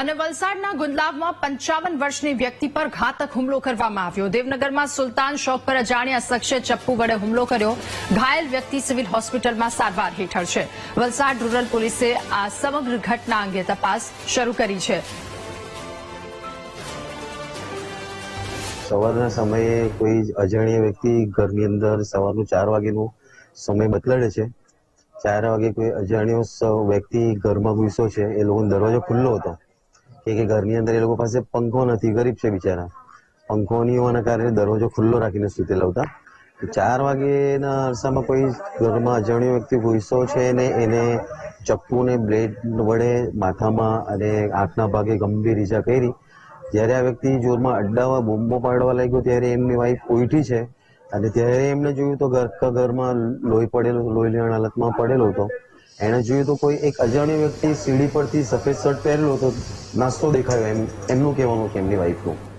અને વલસાડના ગુંદલાવમાં પંચાવન વર્ષની વ્યક્તિ પર ઘાતક હુમલો કરવામાં આવ્યો. દેવનગરમાં સુલતાન શોક પર અજાણ્યા શખ્સે ચપ્પુ વડે હુમલો કર્યો. ઘાયલ વ્યક્તિ સિવિલ હોસ્પિટલમાં સારવાર હેઠળ છે. વલસાડ રૂરલ પોલીસે આ સમગ્ર ઘટના અંગે તપાસ શરૂ કરી છે. સવારના સમયે કોઈ અજાણ્યા વ્યક્તિ ઘરની અંદર સવારનું ચાર વાગેનો સમય બતલાડે છે. ચાર વાગે કોઈ અજાણ્યો વ્યક્તિ ઘરમાં ઘૂસ્યો છે. એ લોકોનો દરવાજો ખુલ્લો હતો. કે કે ઘરની અંદર એ લોકો પાસે પંખો નથી, ગરીબ છે બિચારા. પંખો નહીં હોવાના કારણે દરવાજો ખુલ્લો રાખીને સુતેલા હતા ચાર વાગેના અરસામાં કોઈ ઘરમાં અજાણ્યો વ્યક્તિ ઘૂસ્યો છે ને એને ચપ્પુ ને બ્લેડ વડે માથામાં અને આંખના ભાગે ગંભીર ઈજા કરી, જ્યારે આ વ્યક્તિ જોરમાં અડ્ડાવા બોમ્બો પાડવા લાગ્યો ત્યારે એમની વાઈફ ઉઠી છે અને ત્યારે એમને જોયું તો ઘર ઘરમાં લોહી પડેલો, લોહી લેણ હાલતમાં પડેલો હતો. એણે જોયું તો કોઈ એક અજાણ્યો વ્યક્તિ સીડી પરથી સફેદ શર્ટ પહેરેલો હતો. નાસ્તો દેખાયો એમ એમનું કહેવાનું કે એમની વાઈફનું